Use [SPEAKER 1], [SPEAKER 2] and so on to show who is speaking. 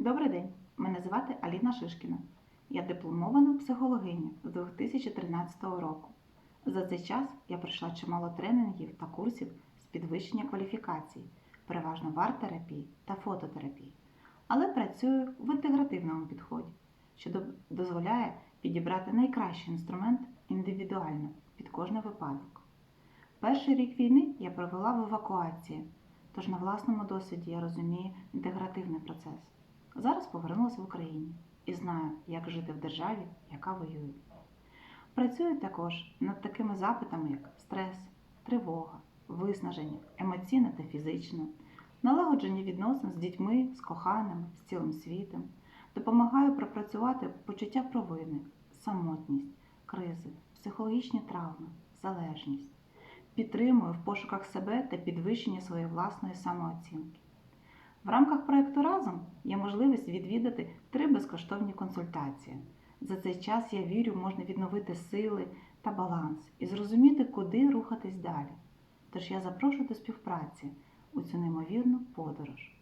[SPEAKER 1] Добрий день, мене звати Аліна Шишкіна. Я дипломована психологиня з 2013 року. За цей час я пройшла чимало тренінгів та курсів з підвищення кваліфікації, переважно в арт-терапії та фототерапії, але працюю в інтегративному підході, що дозволяє підібрати найкращий інструмент індивідуально під кожний випадок. Перший рік війни я провела в евакуації, тож на власному досвіді я розумію інтегративний процес. Зараз повернулася в Україні і знаю, як жити в державі, яка воює. Працюю також над такими запитами, як стрес, тривога, виснаження, емоційне та фізичне, налагодження відносин з дітьми, з коханими, з цілим світом. Допомагаю пропрацювати почуття провини, самотність, кризи, психологічні травми, залежність. Підтримую в пошуках себе та підвищення своєї власної самооцінки. В рамках проєкту Разом є можливість відвідати три безкоштовні консультації. За цей час я вірю, можна відновити сили та баланс і зрозуміти, куди рухатись далі. Тож я запрошую до співпраці у цю неймовірну подорож.